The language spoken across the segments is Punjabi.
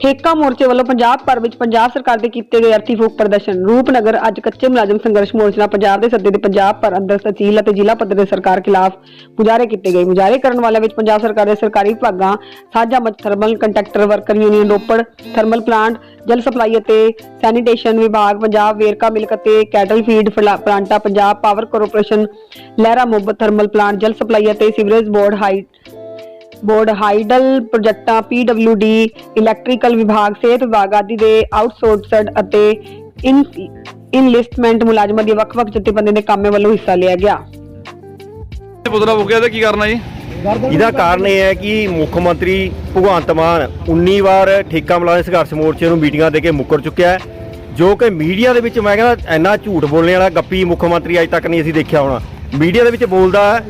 ਠੇਕਾ ਮੋਰਚੇ ਵੱਲੋਂ ਪੰਜਾਬ ਭਰ ਵਿੱਚ ਪੰਜਾਬ ਸਰਕਾਰ ਦੇ ਕੀਤੇ ਗਏ ਅਰਥੀ ਫੂਕ ਪ੍ਰਦਰਸ਼ਨ। ਰੂਪਨਗਰ ਅੱਜ ਕੱਚੇ ਮੁਲਾਜ਼ਮ ਸੰਘਰਸ਼ ਮੋਰਚਾ ਪੰਜਾਬ ਦੇ ਸੱਦੇ ਦੇ ਪੰਜਾਬ ਭਰ ਅੰਦਰ ਤਹਿਸੀਲ ਅਤੇ ਜ਼ਿਲ੍ਹਾ ਪੱਧਰ ਦੇ ਸਰਕਾਰ ਖਿਲਾਫ ਮੁਜ਼ਾਹਰੇ ਕੀਤੇ ਗਏ। ਮੁਜ਼ਾਹਰੇ ਕਰਨ ਵਾਲਿਆਂ ਵਿੱਚ ਪੰਜਾਬ ਸਰਕਾਰ ਦੇ ਸਰਕਾਰੀ ਵਿਭਾਗਾਂ, ਸਾਂਝਾ ਮੱਝ thermal contractor worker union Ropar, thermal plant, ਜਲ ਸਪਲਾਈ ਅਤੇ ਸੈਨੀਟੇਸ਼ਨ ਵਿਭਾਗ, ਪੰਜਾਬ ਵੇਰਕਾ ਮਿਲਕ ਅਤੇ ਕੈਟਲ ਫੀਡ ਫਲਾ- ਪਲਾਂਟਾ, Punjab power corporation, Lehra Mohabbat thermal plant, ਜਲ ਸਪਲਾਈ ਅਤੇ sewerage board high board hydel ਪ੍ਰੋਜੈਕਟਾਂ PWD ਇਲੈਕਟ੍ਰੀਕਲ ਵਿਭਾਗ ਸਿਹਤ ਵਿਭਾਗ ਆਦਿ ਦੇ ਆਊਟਸੋਰਸਡ ਅਤੇ ਇਨ ਇਨਲਿਸਟਮੈਂਟ ਮੁਲਾਜ਼ਮਾਂ ਦੀ ਵੱਖ-ਵੱਖ ਜਥੇਬੰਦੀਆਂ ਦੇ ਕਾਮੇ ਵੱਲੋਂ ਹਿੱਸਾ ਲਿਆ ਗਿਆ। ਪੁਤਲਾ ਹੋ ਗਿਆ ਤੇ ਕੀ ਕਰਨਾ ਜੀ? ਇਹਦਾ ਕਾਰਨ ਇਹ ਹੈ ਕਿ ਮੁੱਖ ਮੰਤਰੀ ਭਗਵੰਤ ਮਾਨ 19 ਵਾਰ ਠੇਕਾ ਮੁਲਾਜ਼ਮ ਸੰਘਰਸ਼ ਮੋਰਚੇ ਨੂੰ ਮੀਟਿੰਗਾਂ ਦੇ ਕੇ ਮੁੱਕਰ ਚੁੱਕਿਆ ਹੈ ਜੋ ਕਿ ਮੀਡੀਆ ਦੇ ਵਿੱਚ ਮੈਂ ਕਹਿੰਦਾ ਇੰਨਾ ਝੂਠ ਬੋਲਣ ਵਾਲਾ ਗੱਪੀ ਮੁੱਖ ਮੰਤਰੀ ਅਜੇ ਤੱਕ ਨਹੀਂ ਅਸੀਂ ਦੇਖਿਆ ਹੋਣਾ। ਮੀਡੀਆ ਦੇ ਵਿੱਚ ਬੋਲਦਾ ਹੈ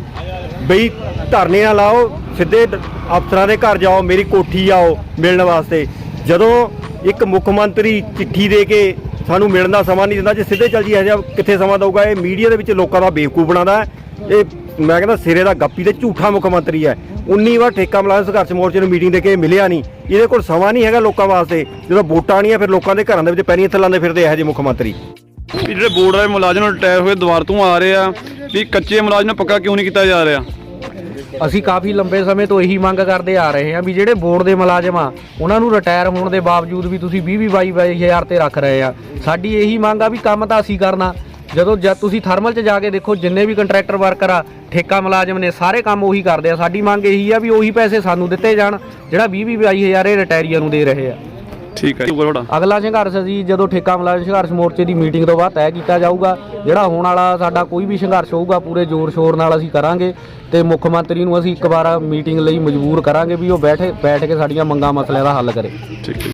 ਬਈ ਧਰਨੇ ਨਾ ਲਾਓ ਸਿੱਧੇ ਅਫਸਰਾਂ ਦੇ ਘਰ ਜਾਓ, ਮੇਰੀ ਕੋਠੀ ਆਓ ਮਿਲਣ ਵਾਸਤੇ। ਜਦੋਂ ਇੱਕ ਮੁੱਖ ਮੰਤਰੀ ਚਿੱਠੀ ਦੇ ਕੇ ਸਾਨੂੰ ਮਿਲਣ ਦਾ ਸਮਾਂ ਨਹੀਂ ਦਿੰਦਾ, ਜੇ ਸਿੱਧੇ ਚੱਲ ਜੀ ਇਹ ਜਿਹਾ ਕਿੱਥੇ ਸਮਾਂ ਦਊਗਾ? ਇਹ ਮੀਡੀਆ ਦੇ ਵਿੱਚ ਲੋਕਾਂ ਦਾ ਬੇਵਕੂਫ ਬਣਾਉਂਦਾ ਇਹ ਮੈਂ ਕਹਿੰਦਾ ਸਿਰੇ ਦਾ ਗੱਪੀ ਤੇ ਝੂਠਾ ਮੁੱਖ ਮੰਤਰੀ ਹੈ। 19 ਵਾਰ ਠੇਕਾ ਮੁਲਾਜ਼ਮ ਸੰਘਰਸ਼ ਮੋਰਚੇ ਨੂੰ ਮੀਟਿੰਗ ਦੇ ਕੇ ਮਿਲਿਆ ਨਹੀਂ। ਇਹਦੇ ਕੋਲ ਸਮਾਂ ਨਹੀਂ ਹੈਗਾ ਲੋਕਾਂ ਵਾਸਤੇ। ਜਦੋਂ ਵੋਟਾਂ ਨਹੀਂ ਆ ਫਿਰ ਲੋਕਾਂ ਦੇ ਘਰਾਂ ਦੇ ਵਿੱਚ ਪੈਰੀਆਂ ਥੱਲਾਂ ਦੇ ਫਿਰਦੇ ਇਹੋ ਜਿਹੇ ਮੁੱਖ ਮੰਤਰੀ। ਜਿਹੜੇ ਬੋਰਡ ਵਾਲੇ ਮੁਲਾਜ਼ਮ ਰਿਟਾਇਰ ਹੋਏ ਦੁਬਾਰ ਤੋਂ ਆ ਰਹੇ ਆ, ਵੀ ਕੱਚੇ ਮੁਲਾਜ਼ਮ ਨੂੰ ਪੱਕਾ ਕਿਉਂ ਨਹੀਂ ਕੀਤਾ ਜਾ ਰਿਹਾ? ਅਸੀਂ ਕਾਫੀ ਲੰਬੇ ਸਮੇਂ ਤੋਂ ਇਹੀ ਮੰਗ ਕਰਦੇ ਆ ਰਹੇ ਹਾਂ ਵੀ ਜਿਹੜੇ ਬੋਰਡ ਦੇ ਮੁਲਾਜ਼ਮ ਆ ਉਹਨਾਂ ਨੂੰ ਰਿਟਾਇਰ ਹੋਣ ਦੇ ਬਾਵਜੂਦ ਵੀ ਤੁਸੀਂ 20 20 22 ਹਜ਼ਾਰ ਤੇ ਰੱਖ ਰਹੇ ਆ। ਸਾਡੀ ਇਹੀ ਮੰਗ ਆ ਵੀ ਕੰਮ ਤਾਂ ਅਸੀਂ ਕਰਨਾ। ਜਦੋਂ ਜਦ ਤੁਸੀਂ ਥਰਮਲ 'ਚ ਜਾ ਕੇ ਦੇਖੋ ਜਿੰਨੇ ਵੀ ਕੰਟਰੈਕਟਰ ਵਰਕਰ ਆ ਠੇਕਾ ਮੁਲਾਜ਼ਮ ਨੇ ਸਾਰੇ ਕੰਮ ਉਹੀ ਕਰਦੇ ਆ। ਸਾਡੀ ਮੰਗ ਇਹੀ ਆ ਵੀ ਉਹੀ ਪੈਸੇ ਸਾਨੂੰ ਦਿੱਤੇ ਜਾਣ ਜਿਹੜਾ 20 20 22 ਹਜ਼ਾਰ ਇਹ ਰਿਟਾਇਰੀਆਂ ਨੂੰ ਦੇ ਰਹੇ ਆ। ਠੀਕ ਹੈ ਜੀ। ਤੁਹਾਡਾ ਅਗਲਾ ਸੰਘਰਸ਼ ਅਸੀਂ ਜਦੋਂ ਠੇਕਾ ਮੁਲਾਜ਼ਮ ਸੰਘਰਸ਼ ਮੋਰਚੇ ਦੀ ਮੀਟਿੰਗ ਤੋਂ ਬਾਅਦ ਤੈਅ ਕੀਤਾ ਜਾਊਗਾ ਜਿਹੜਾ ਹੋਣ ਵਾਲਾ ਸਾਡਾ ਕੋਈ ਵੀ ਸੰਘਰਸ਼ ਹੋਊਗਾ ਪੂਰੇ ਜ਼ੋਰ ਸ਼ੋਰ ਨਾਲ ਅਸੀਂ ਕਰਾਂਗੇ ਤੇ ਮੁੱਖ ਮੰਤਰੀ ਨੂੰ ਅਸੀਂ ਇੱਕ ਵਾਰ ਮੀਟਿੰਗ ਲਈ ਮਜਬੂਰ ਕਰਾਂਗੇ ਵੀ ਉਹ ਬੈਠੇ ਬੈਠ ਕੇ ਸਾਡੀਆਂ ਮੰਗਾਂ ਮਸਲਿਆਂ ਦਾ ਹੱਲ ਕਰੇ। ਠੀਕ ਹੈ